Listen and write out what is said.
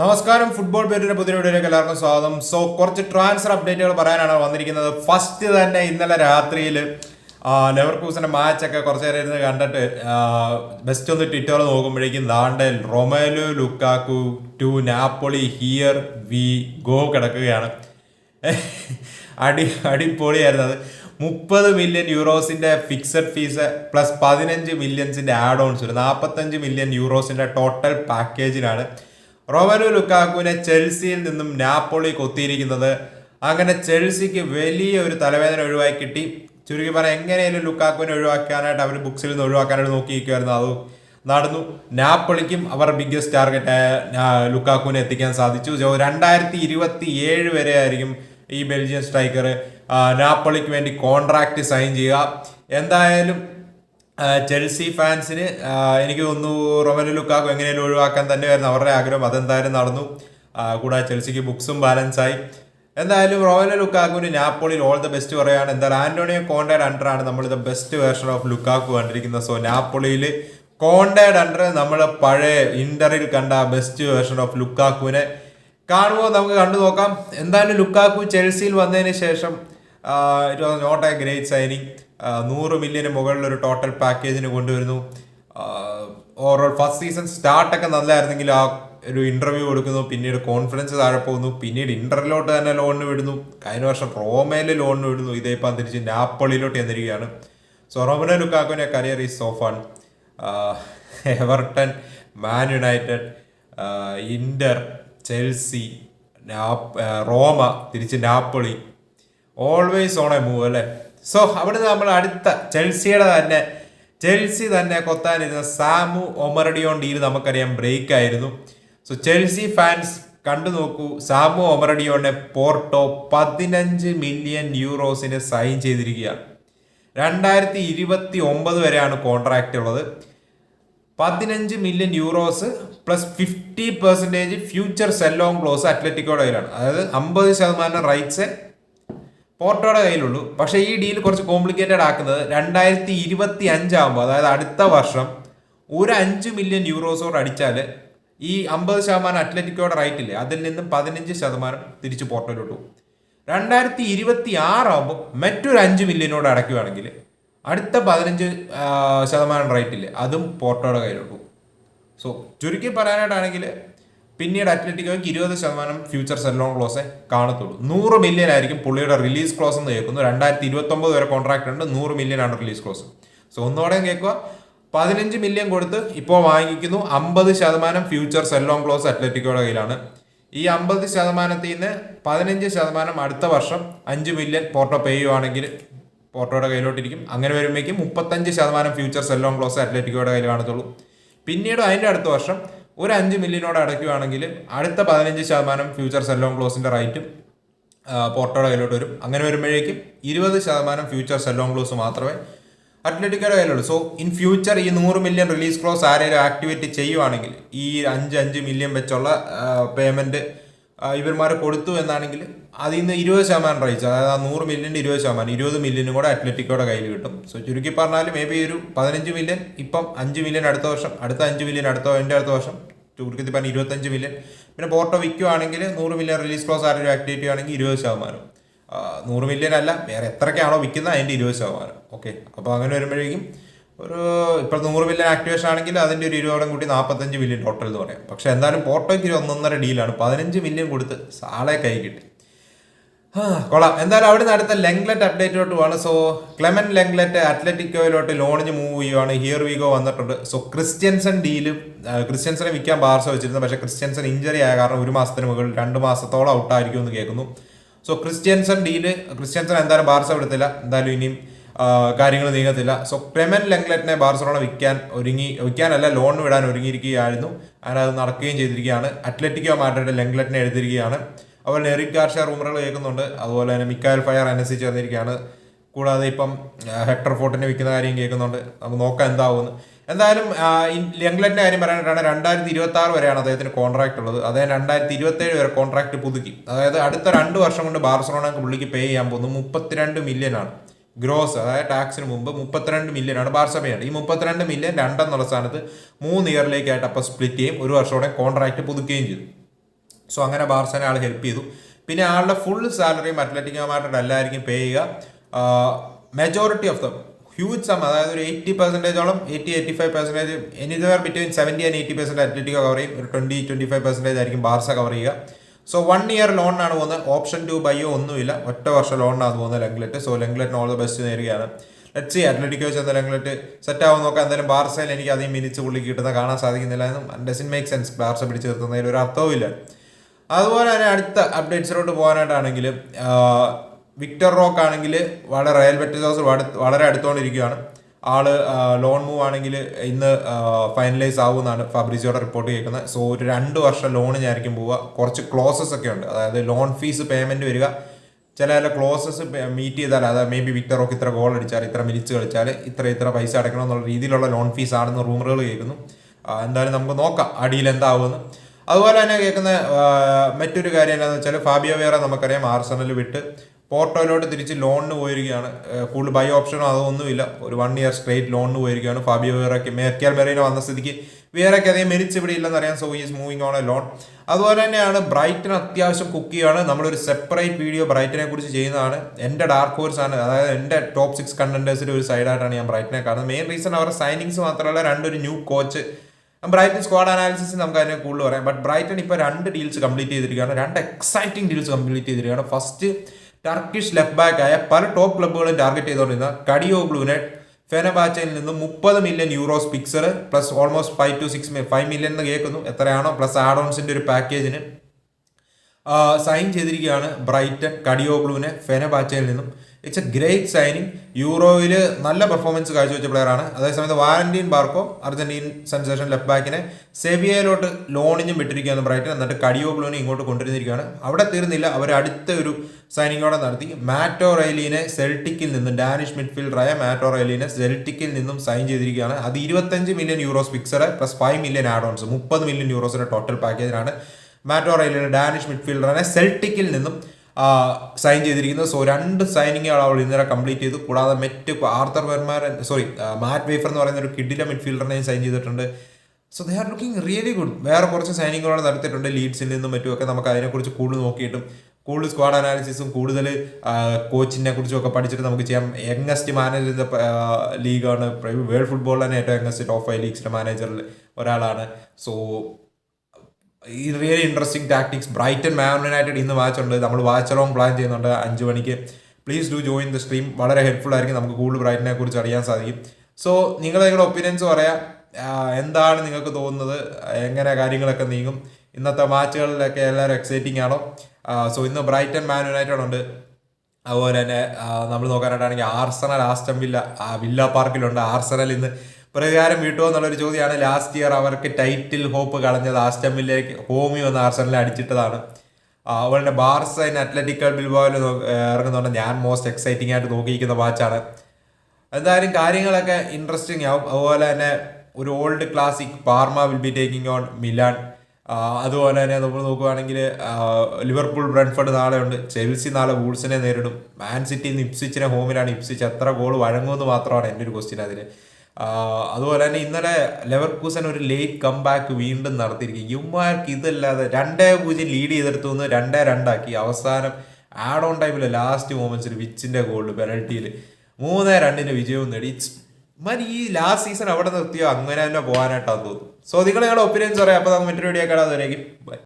നമസ്കാരം. ഫുട്ബോൾ പേരിന്റെ വീഡിയോയിലേക്ക് എല്ലാവർക്കും സ്വാഗതം. സോ കുറച്ച് ട്രാൻസ്ഫർ അപ്ഡേറ്റുകൾ പറയാനാണ് വന്നിരിക്കുന്നത്. ഫസ്റ്റ് തന്നെ ഇന്നലെ രാത്രിയിൽ ലെവർക്കൂസിന്റെ മാച്ചൊക്കെ കുറച്ച് നേരം ഇരുന്ന് കണ്ടിട്ട് ബെസ്റ്റ് ഒന്ന് ട്വിറ്റർ നോക്കുമ്പോഴേക്കും ദാണ്ടൽ Romelu Lukaku to Napoli here we go കിടക്കുകയാണ്. അടി അടിപൊളിയായിരുന്നു അത്. മുപ്പത് മില്യൺ യൂറോസിന്റെ ഫിക്സഡ് ഫീസ് പ്ലസ് പതിനഞ്ച് മില്യൺസിന്റെ ആഡ് ഓൺസ് നാൽപ്പത്തഞ്ച് മില്യൺ യൂറോസിന്റെ ടോട്ടൽ പാക്കേജിനാണ് റോമനു ലുക്കാക്കുവിനെ ചെൽസിയിൽ നിന്നും നാപ്പോളി കൊത്തിയിരിക്കുന്നത്. അങ്ങനെ ചെൽസിക്ക് വലിയ ഒരു തലവേദന ഒഴിവാക്കി കിട്ടി. ചുരുക്കി പറഞ്ഞാൽ എങ്ങനെയാലും ലുക്കാക്കുവിനെ ഒഴിവാക്കാനായിട്ട് അവർ ബുക്സിൽ നിന്ന് ഒഴിവാക്കാനായിട്ട് നോക്കിയിരിക്കുമായിരുന്നു അത് നടന്നു. നാപ്പൊളിക്കും അവർ ബിഗ്ഗസ്റ്റ് ടാർഗറ്റ് ലുക്കാക്കുവിനെ എത്തിക്കാൻ സാധിച്ചു. രണ്ടായിരത്തി ഇരുപത്തി ഏഴ് വരെ ആയിരിക്കും ഈ ബെൽജിയൻ സ്ട്രൈക്കർ നാപ്പൊളിക്ക് വേണ്ടി കോൺട്രാക്റ്റ് സൈൻ ചെയ്യുക. എന്തായാലും ചെൽസി ഫാൻസിന് എനിക്ക് തോന്നുന്നു റൊമലു ലുക്കാക്കോ എങ്ങനെയും ഒഴിവാക്കാൻ തന്നെയായിരുന്നു അവരുടെ ആഗ്രഹം. അതെന്തായാലും നടന്നു. കൂടാതെ ചെൽസിക്ക് ബുക്സും ബാലൻസായി എന്തായാലും റോയൽ ലുക്കാക്കുവിന് നാപ്പോളിൽ ഓൾ ദ ബെസ്റ്റ് പറയുകയാണ്. എന്തായാലും ആന്റോണിയോ അണ്ടർ ആണ് നമ്മൾ the best version of Lukaku കണ്ടിരിക്കുന്നത്. സോ നാപ്പോളിയിൽ കോണ്ടയുടെ അണ്ടർ നമ്മൾ പഴയ ഇന്ററിൽ കണ്ട ബെസ്റ്റ് വേർഷൻ ഓഫ് ലുക്കാക്കുവിനെ കാണുമ്പോൾ നമുക്ക് കണ്ടു നോക്കാം. എന്തായാലും ലുക്കാക്കു ചെൽസിയിൽ വന്നതിന് ശേഷം it was not a great signing നൂറ് മില്യന് മുകളിൽ ഒരു ടോട്ടൽ പാക്കേജിന് കൊണ്ടുവരുന്നു ഓവറോൾ ഫസ്റ്റ് സീസൺ സ്റ്റാർട്ടൊക്കെ നല്ലതായിരുന്നെങ്കിൽ ആ ഒരു ഇന്റർവ്യൂ കൊടുക്കുന്നു. പിന്നീട് കോൺഫിഡൻസ് താഴെ പോകുന്നു. പിന്നീട് ഇന്ററിലോട്ട് തന്നെ ലോണിന് വിടുന്നു. കഴിഞ്ഞ വർഷം റോമയിൽ ലോണിന് വിടുന്നു. ഇതേപ്പം തിരിച്ച് നാപ്പളിയിലോട്ട് ചെന്നിരിക്കുകയാണ്. So റോമനോ ലുക്കാക്കോനെ career is so far Everton man United Inter Chelsea Roma തിരിച്ച് നാപ്പളി. ഓൾവേസ് ഓൺ എ മൂവ് അല്ലേ? സോ അവിടുന്ന് നമ്മൾ അടുത്ത ചെൽസിയുടെ തന്നെ ചെൽസി തന്നെ കൊത്താനിരുന്ന സാമു ഒമറഡിയോൺ ഡീൽ നമുക്കറിയാം ബ്രേക്ക് ആയിരുന്നു. സോ ചെൽസി ഫാൻസ് കണ്ടു നോക്കൂ സാമു ഒമറഡിയോനെ പോർട്ടോ പതിനഞ്ച് മില്യൺ യൂറോസിന് സൈൻ ചെയ്തിരിക്കുകയാണ്. രണ്ടായിരത്തി ഇരുപത്തി ഒമ്പത് വരെയാണ് കോൺട്രാക്റ്റ് ഉള്ളത്. പതിനഞ്ച് million euros plus fifty percentage future sell on clause അത്ലറ്റിക്കോയുടെ കയ്യിലാണ്. അതായത് അമ്പത് ശതമാനം റൈറ്റ്സ് പോർട്ടോയുടെ കയ്യിലുള്ളൂ. പക്ഷേ ഈ ഡീൽ കുറച്ച് കോംപ്ലിക്കേറ്റഡ് ആക്കുന്നത് രണ്ടായിരത്തി ഇരുപത്തി അഞ്ചാകുമ്പോൾ അതായത് അടുത്ത വർഷം ഒരു അഞ്ച് മില്യൺ യൂറോസോട് അടിച്ചാൽ ഈ അമ്പത് ശതമാനം അത്ലറ്റിക്കോയുടെ റൈറ്റില്ലേ അതിൽ നിന്നും പതിനഞ്ച് ശതമാനം തിരിച്ച് പോർട്ടോയിലോട്ട് പോകും. രണ്ടായിരത്തി ഇരുപത്തി ആറാകുമ്പോൾ മറ്റൊരു അഞ്ച് മില്യനോട് അടയ്ക്കുകയാണെങ്കിൽ അടുത്ത പതിനഞ്ച് ശതമാനം റൈറ്റില്ലേ അതും പോർട്ടോയുടെ കയ്യിലോട്ട് പോകും. സോ ചുരുക്കി പറയാനായിട്ടാണെങ്കിൽ പിന്നീട് അത്ലറ്റിക്കോയ്ക്ക് ഇരുപത് ശതമാനം ഫ്യൂച്ചർ സെല്ലോൺ ക്ലോസേ കാണത്തുള്ളൂ. നൂറ് മില്യൺ ആയിരിക്കും പുള്ളിയുടെ റിലീസ് ക്ലോസ് എന്ന് കേൾക്കുന്നു. രണ്ടായിരത്തി ഇരുപത്തി ഒമ്പത് വരെ കോൺട്രാക്ട് ഉണ്ട്. നൂറ് മില്യൺ ആണ് റിലീസ് ക്ലോസ് സോ ഒന്നോടെ കേൾക്കുക. പതിനഞ്ച് മില്യൺ കൊടുത്ത് ഇപ്പോൾ വാങ്ങിക്കുന്നു. അമ്പത് ശതമാനം ഫ്യൂച്ചർ സെല്ലോൺ ക്ലോസ് അത്ലറ്റിക്കോയുടെ കയ്യിലാണ്. ഈ അമ്പത് ശതമാനത്തിൽ നിന്ന് പതിനഞ്ച് ശതമാനം അടുത്ത വർഷം അഞ്ച് മില്യൺ പോർട്ടോ പേ ചെയ്യുവാണെങ്കിൽ പോർട്ടോയുടെ കയ്യിലോട്ടിരിക്കും. അങ്ങനെ വരുമ്പോഴേക്കും മുപ്പത്തഞ്ച് ശതമാനം ഫ്യൂച്ചർ സെല്ലോൺ ക്ലോസ് അത്ലറ്റിക്കോയുടെ കയ്യിൽ കാണത്തുള്ളൂ. പിന്നീട് അതിന്റെ അടുത്ത വർഷം ഒരു അഞ്ച് മില്യനോട് അടയ്ക്കുകയാണെങ്കിൽ അടുത്ത പതിനഞ്ച് ശതമാനം ഫ്യൂച്ചർ സെല്ലോൺ ക്ലോസിന്റെ റൈറ്റും പോർട്ടോയുടെ കയ്യിലോട്ട് വരും. അങ്ങനെ വരുമ്പോഴേക്കും ഇരുപത് ശതമാനം ഫ്യൂച്ചർ സെല്ലോൺ ക്ലോസ് മാത്രമേ അത്ലറ്റിക്കോയുടെ കയ്യിലുള്ളൂ. സോ ഇൻ ഫ്യൂച്ചർ ഈ നൂറ് മില്യൺ റിലീസ് ക്ലോസ് ആരെങ്കിലും ആക്ടിവേറ്റ് ചെയ്യുവാണെങ്കിൽ ഈ അഞ്ച് അഞ്ച് മില്യൺ വെച്ചുള്ള പേയ്മെന്റ് ഇവന്മാർ കൊടുത്തു എന്നാണെങ്കിൽ അതിൽ നിന്ന് ഇരുപത് ശതമാനം റൈറ്റ്സ് അതായത് ആ നൂറ് മില്യന്റെ ഇരുപത് ശതമാനം ഇരുപത് മില്യനും കൂടെ അത്ലറ്റിക്കോടെ കയ്യിൽ കിട്ടും. സോ ചുരുക്കി പറഞ്ഞാൽ മേ ബി ഒരു പതിനഞ്ച് മില്യൺ ഇപ്പം അഞ്ച് മില്യൺ അടുത്ത വർഷം അടുത്ത അഞ്ച് മില്യൺ അടുത്ത എന്റെ അടുത്ത വർഷം ചുരുക്കത്തിൽ പറഞ്ഞാൽ ഇരുപത്തഞ്ച് മില്യൺ. പിന്നെ പോർട്ടോ വിൽക്കുവാണെങ്കിൽ നൂറ് മില്യൺ റിലീസ് ക്ലോസ് ആരെങ്കിലും ആക്ടിവേറ്റ് ചെയ്യുകയാണെങ്കിൽ ഇരുപത് ശതമാനം. നൂറ് മില്യൺ അല്ല വേറെ എത്രയ്ക്കാണോ വിൽക്കുന്നത് അതിന്റെ ഇരുപത് ശതമാനം. ഓക്കെ അപ്പോൾ അങ്ങനെ വരുമ്പോഴേക്കും ഒരു ഇപ്പോൾ നൂറ് ബില്യൺ ആക്ടിവേഷൻ ആണെങ്കിൽ അതിന്റെ ഒരു ഇരുപതോടം കൂടി നാൽപ്പത്തഞ്ച് ബില്യൺ ടോട്ടൽ എന്ന് പറയാം. പക്ഷെ എന്തായാലും പോർട്ടോയ്ക്ക് ഒരു ഒന്നൊന്നര ഡീലാണ് പതിനഞ്ച് മില്യൺ കൊടുത്ത് സാളെ കൈ കിട്ടി. കൊള്ളാം. എന്തായാലും അവിടെ നിന്ന് അടുത്ത ലെങ്ലെറ്റ് അപ്ഡേറ്റിലോട്ട് പോവാണ്. സോ ക്ലെമൻ ലെങ്ലെറ്റ് അത്ലറ്റിക്കോയിലോട്ട് ലോണിന് മൂവ് ചെയ്യുവാണ്. ഹിയർ വിഗോ വന്നിട്ടുണ്ട്. സോ ക്രിസ്ത്യൻസൺ ഡീലും ക്രിസ്ത്യൻസനെ വിൽക്കാൻ ബാർസ വെച്ചിരുന്നു. പക്ഷേ ക്രിസ്ത്യൻസൺ ഇഞ്ചറി ആയ കാരണം ഒരു മാസത്തിന് മുകളിൽ രണ്ട് മാസത്തോളം ഔട്ടായിരിക്കും എന്ന് കേൾക്കുന്നു. സോ ക്രിസ്ത്യൻസൺ ഡീൽ ക്രിസ്ത്യൻസൺ എന്തായാലും ബാർസ എടുത്തില്ല എന്തായാലും ഇനിയും കാര്യങ്ങൾ നീങ്ങത്തില്ല. സോ ക്ലെമൻ ലെങ്ലെറ്റിനെ ബാർസലോണ വിൽക്കാൻ ഒരുങ്ങി വിൽക്കാനല്ല ലോൺ വിടാൻ ഒരുങ്ങിയിരിക്കുകയായിരുന്നു. അങ്ങനെ അത് നടക്കുകയും ചെയ്തിരിക്കുകയാണ്. അത്ലറ്റിക്കോ മാഡ്രിഡ് ലെങ്ലെറ്റിനെ എഴുതിയിരിക്കുകയാണ്. അതുപോലെ എറിക് ഗാർഷ്യ റൂമറുകൾ കേൾക്കുന്നുണ്ട്. അതുപോലെ തന്നെ മിക്കായൽ ഫയർ അനുസരിച്ച് ചേർന്നിരിക്കുകയാണ്. കൂടാതെ ഇപ്പം ഹെക്ടർ ഫോർട്ടിനെ വിൽക്കുന്ന കാര്യം കേൾക്കുന്നുണ്ട്. നമുക്ക് നോക്കാം എന്താവുമെന്ന്. എന്തായാലും യംഗ്ലറ്റിന്റെ കാര്യം പറയാനായിട്ടാണ് രണ്ടായിരത്തി ഇരുപത്തി ആറ് വരെയാണ് അദ്ദേഹത്തിന് കോൺട്രാക്ട് ഉള്ളത്. അദ്ദേഹം രണ്ടായിരത്തി ഇരുപത്തി ഏഴ് വരെ കോൺട്രാക്ട് പുതുക്കി. അതായത് അടുത്ത രണ്ട് വർഷം കൊണ്ട് ബാർസലോണക്ക് പുള്ളിക്ക് പേ ചെയ്യാൻ പോകുന്നു മുപ്പത്തിരണ്ട് മില്യൺ ആണ്. ഗ്രോസ് അതായത് ടാക്സിന് മുമ്പ് മുപ്പത്തിരണ്ട് മില്യൺ ആണ് ബാർസഭയാണ് ഈ മുപ്പത്തിരണ്ട് മില്യൺ രണ്ടെന്നുള്ള സ്ഥാനത്ത് മൂന്ന് ഇയറിലേക്കായിട്ട് അപ്പോൾ സ്പ്ലിറ്റ് ചെയ്യും. ഒരു വർഷത്തോടെ കോൺട്രാക്റ്റ് പുതുക്കുകയും ചെയ്തു സോ അങ്ങനെ ബാർസനെ ആൾ ഹെൽപ്പ് ചെയ്തു. പിന്നെ ആളുടെ ഫുൾ സാലറിയും അത്ലറ്റിക്കോ മാഡ്രിഡ് അല്ലായിരിക്കും പേ ചെയ്യുക. Majority of the huge sum അതായത് ഒരു eighty പെർസെന്റേജോളം eighty eighty five percentage anywhere between seventy and eighty percent Atletico cover ചെയ്യും. ഒരു ട്വന്റി ട്വന്റി ഫൈവ് പെർസെന്റേജ് ആയിരിക്കും ബാർസ കവർ ചെയ്യുക. സോ വൺ ഇയർ ലോണിനാണ് പോകുന്നത്. ഓപ്ഷൻ ടു ബൈയോ ഒന്നുമില്ല. ഒറ്റ വർഷം ലോണിനാണ് പോകുന്നത് ലെങ്ലെറ്റ് സോ ലെങ്ലെറ്റിന് ഓൾ ദ ബെസ്റ്റ് നേരുകയാണ് ലെറ്റ് സി അത്ലറ്റിക്കോ ചെന്ന ലെങ്ലെറ്റ് സെറ്റ് ആവും നോക്കാം. എന്തായാലും ബാർസയിൽ എനിക്ക് അധികം മിനിച്ച് പുള്ളി കിട്ടുന്ന കാണാൻ സാധിക്കുന്നില്ല എന്നും ഡസൻ മേക്ക് സെൻസ് ബാർസ പിടിച്ച് നിർത്തുന്നതിൽ ഒരു അർത്ഥവും ഇല്ല. അതുപോലെ തന്നെ അടുത്ത അപ്ഡേറ്റ്സിലോട്ട് പോകാനായിട്ടാണെങ്കിൽ വിക്ടർ റോക്ക് ആണെങ്കിൽ വളരെ റയൽ ബെറ്റിസോസ് വളരെ അടുത്തുകൊണ്ടിരിക്കുകയാണ്. ആൾ ലോൺ മൂവ് ആണെങ്കിൽ ഇന്ന് ഫൈനലൈസ് ആവുമെന്നാണ് ഫാബ്രിസിയോടെ റിപ്പോർട്ട് കേൾക്കുന്നത്. സോ ഒരു രണ്ട് വർഷം ലോണിനായിരിക്കും പോവുക. കുറച്ച് ക്ലോസസ് ഒക്കെ ഉണ്ട്. അതായത് ലോൺ ഫീസ് പേയ്മെന്റ് വരിക. ചില ചില ക്ലോസസ് മീറ്റ് ചെയ്താൽ അതായത് മേ ബി വിക്ടർ റോക്ക് ഇത്ര ഗോൾ അടിച്ചാൽ ഇത്ര മിനിച്ച് കളിച്ചാൽ ഇത്ര ഇത്ര പൈസ അടയ്ക്കണം എന്നുള്ള രീതിയിലുള്ള ലോൺ ഫീസ് ആണെന്ന് റൂമറുകൾ കേൾക്കുന്നു. എന്തായാലും നമുക്ക് നോക്കാം അടിയിൽ എന്താവുമെന്ന്. അതുപോലെ തന്നെ കേൾക്കുന്ന മറ്റൊരു കാര്യം എന്താണെന്ന് വെച്ചാൽ ഫാബിയോ വേറെ നമുക്കറിയാം ആർസണൽ വിട്ട് പോർട്ടോയിലോട്ട് തിരിച്ച് ലോണിന് പോയിരിക്കുകയാണ്. കൂടുതൽ ബൈ ഓപ്ഷനോ അതൊന്നുമില്ല ഒരു വൺ ഇയർ സ്ട്രേറ്റ് ലോണിന് പോയിരിക്കുകയാണ്. ഫാബിയോ വേറയ്ക്ക് മേർക്കിയൽ മെറീനോ വന്ന സ്ഥിതിക്ക് വേറെയൊക്കെ അധികം മെരിച്ച് ഇവിടെ ഇല്ലെന്ന് അറിയാം. So is moving on a loan അതുപോലെ തന്നെയാണ് ബ്രൈറ്റൺ അത്യാവശ്യം കുക്ക് ചെയ്യുകയാണ് നമ്മളൊരു സെപ്പറേറ്റ് വീഡിയോ ബ്രൈറ്റനെ കുറിച്ച് ചെയ്യുന്നതാണ്. എന്റെ ഡാർക്ക് ഹോഴ്സ് ആണ്. അതായത് എന്റെ ടോപ്പ് സിക്സ് കണ്ടന്റേഴ്സിന്റെ ഒരു സൈഡായിട്ടാണ് ഞാൻ ബ്രൈറ്റനെ കാണുന്നത്. മെയിൻ റീസൺ അവരുടെ സൈനിങ്സ് മാത്രമല്ല രണ്ടൊരു new coach Brighton squad analysis നമുക്ക് അതിനെ കൂടുതൽ പറയാം. ബട്ട് ബ്രൈറ്റൺ ഇപ്പോൾ രണ്ട് ഡീൽസ് കംപ്ലീറ്റ് ചെയ്തിരിക്കുകയാണ്. രണ്ട് എക്സൈറ്റിംഗ് ഡീൽസ് കംപ്ലീറ്റ് ചെയ്തിരിക്കുകയാണ്. ഫസ്റ്റ് ടർക്കിഷ് ലെഫ്റ്റ് ബാക്ക് ആയ പല ടോപ്പ് ക്ലബ്ബുകളും ടാർഗറ്റ് ചെയ്തുകൊണ്ടിരുന്ന കഡിയോ ബ്ലൂനെ ഫെനബാച്ചയിൽ നിന്ന് മുപ്പത് million euros fixed plus almost five to six five million എന്ന് കേൾക്കുന്നു. എത്രയാണോ? പ്ലസ് ആഡ് ഓൺസിന്റെ ഒരു പാക്കേജിന് സൈൻ ചെയ്തിരിക്കുകയാണ് ബ്രൈറ്റൺ കഡിയോഗ്ലുവിനെ ഫെനബാച്ചയിൽ നിന്നും. ഇറ്റ്സ് എ ഗ്രേറ്റ് സൈനിങ് യൂറോയിൽ നല്ല പെർഫോമൻസ് കാഴ്ചവെച്ച പ്ലെയറാണ് അതേസമയത്ത് Valentin Barco Argentine sensation left ബാക്കിനെ സെവിയയിലോട്ട് ലോണിഞ്ഞും വിട്ടിരിക്കുകയാണ് ബ്രൈറ്റൺ. എന്നിട്ട് കടിയോ ബ്ലൂനെ ഇങ്ങോട്ട് കൊണ്ടുവരുന്നിരിക്കുകയാണ്. അവിടെ തീർന്നില്ല. അവർ അടുത്ത ഒരു സൈനിങ്ങോടെ നടത്തി. മാറ്റോ റൈലീനെ സെൽറ്റിക്കിൽ നിന്നും ഡാനിഷ് മിഡ്ഫീൽഡറായ മാറ്റോ റൈലീനെ സെൽറ്റിക്കിൽ നിന്നും സൈൻ ചെയ്തിരിക്കുകയാണ്. അത് ഇരുപത്തഞ്ച് million euros fixed plus five million add ons മുപ്പത് മില്യൺ യൂറോസിന്റെ ടോട്ടൽ പാക്കേജിനാണ് മാറ്റോ റൈലിന് ഡാനിഷ് മിഡ്ഫീൽഡറിനെ സെൽറ്റിക്കിൽ നിന്നും സൈൻ ചെയ്തിരിക്കുന്നത്. സോ രണ്ട് സൈനിങ്ങുകൾ അവൾ ഇന്നലെ കംപ്ലീറ്റ് ചെയ്തു. കൂടാതെ മെറ്റ് ആർത്തർ വെർമാർ സോറി മാറ്റ് വേഫർ എന്ന് പറയുന്ന ഒരു കിഡിലെ മിഡ്ഫീൽഡറിനെയും സൈൻ ചെയ്തിട്ടുണ്ട്. So they are looking really good വേറെ കുറച്ച് സൈനിങ്ങുകൾ നടത്തിയിട്ടുണ്ട് ലീഡ്സിൽ നിന്നും മറ്റുമൊക്കെ നമുക്ക് അതിനെക്കുറിച്ച് കൂടുതൽ നോക്കിയിട്ടും കൂടുതൽ സ്ക്വാഡ് അനാലിസിസും കൂടുതൽ കോച്ചിനെ കുറിച്ചും ഒക്കെ പഠിച്ചിട്ട് നമുക്ക് ചെയ്യാം. യങ്ങസ്റ്റ് മാനേജർ ലീഗാണ് വേൾഡ് ഫുട്ബോളിൽ തന്നെ ഏറ്റവും യങ്ങസ്റ്റ് ടോപ്പ് ഫൈവ് ലീഗ്സിന്റെ മാനേജറിൽ ഒരാളാണ്. സോ ഈ really interesting tactics Brighton Man United ഇന്ന് വാച്ച് ഉണ്ട്. നമ്മൾ വാച്ച് അലോങ് പ്ലാൻ ചെയ്യുന്നുണ്ട്. അഞ്ച് മണിക്ക്. Please do join the stream വളരെ ഹെൽപ്ഫുൾ ആയിരിക്കും. നമുക്ക് കൂടുതൽ ബ്രൈറ്റനെ കുറിച്ച് അറിയാൻ സാധിക്കും. സോ നിങ്ങൾ നിങ്ങളുടെ ഒപ്പീനിയൻസ് പറയാം. എന്താണ് നിങ്ങൾക്ക് തോന്നുന്നത്? എങ്ങനെ കാര്യങ്ങളൊക്കെ നീങ്ങും? ഇന്നത്തെ മാച്ചുകളിലൊക്കെ എല്ലാവരും എക്സൈറ്റിംഗ് ആണോ? സോ ഇന്ന് ബ്രൈറ്റൻ മാൻ യുണൈറ്റഡ് ഉണ്ട്. അതുപോലെ തന്നെ നമ്മൾ നോക്കാനായിട്ടാണെങ്കിൽ ആർസണൽ ആസ്റ്റം വില്ല വില്ല പാർക്കിലുണ്ട് ആർസണൽ ഇന്ന് പ്രതികാരം വീട്ടുമോ എന്നുള്ളൊരു ചോദ്യമാണ്. ലാസ്റ്റ് ഇയർ അവർക്ക് ടൈറ്റിൽ ഹോപ്പ് കളഞ്ഞത് ആസ്റ്റമ്മിലേക്ക് ഹോമി വന്ന് ആർസണലിനെ അടിച്ചിട്ടതാണ്. അതുപോലെ തന്നെ ബാർസ ഇന്ന് അത്ലറ്റിക്കൽ ബിൽബോയിൽ ഇറങ്ങുന്നുണ്ട്. ഞാൻ മോസ്റ്റ് എക്സൈറ്റിംഗ് ആയിട്ട് നോക്കിയിരിക്കുന്ന വാച്ചാണ് എന്തായാലും കാര്യങ്ങളൊക്കെ ഇൻട്രസ്റ്റിംഗ് ആവും. അതുപോലെ തന്നെ ഒരു old classic Parma will be taking on Milan. അതുപോലെ തന്നെ നമ്മൾ നോക്കുകയാണെങ്കിൽ ലിവർപൂൾ ബ്രൺഫർഡ് നാളെ ഉണ്ട്. ചെൽസി നാളെ വൂൾസിനെ നേരിടും. മാൻ സിറ്റി ഇന്ന് ഇപ്സിച്ചിനെ ഹോമിലാണ് ഇപ്സിച്ച് എത്ര ഗോൾ വഴങ്ങുമെന്ന് മാത്രമാണ് എന്റെ ഒരു ക്വസ്റ്റ്യൻ അതിന് ആ, അതുപോലെ തന്നെ ഇന്നലെ ലെവർകൂസൻ ഒരു ലേറ്റ് കം ബാക്ക് വീണ്ടും നടത്തിയിരിക്കും യുമാർക്ക് ഇതല്ലാതെ രണ്ടേ പൂജ്യം ലീഡ് ചെയ്തെടുത്തു നിന്ന് രണ്ടേ രണ്ടാക്കി. അവസാനം ആഡ് ഓൺ ടൈമിലെ ലാസ്റ്റ് മൊമെന്റ്സിൽ വിച്ചിന്റെ ഗോളിൽ പെനൽറ്റിയിൽ മൂന്നേ രണ്ടിന് വിജയവും നേടി. മതി ഈ ലാസ്റ്റ് സീസൺ അവിടെ നിർത്തിയോ? അങ്ങനെ തന്നെ പോകാനായിട്ടാന്ന് തോന്നുന്നു. സോ നിങ്ങൾ നിങ്ങളുടെ ഒപ്പീനിയൻസ് പറയാം അപ്പോൾ നമുക്ക് മറ്റൊരു വീഡിയോ കാണാതെ ബൈ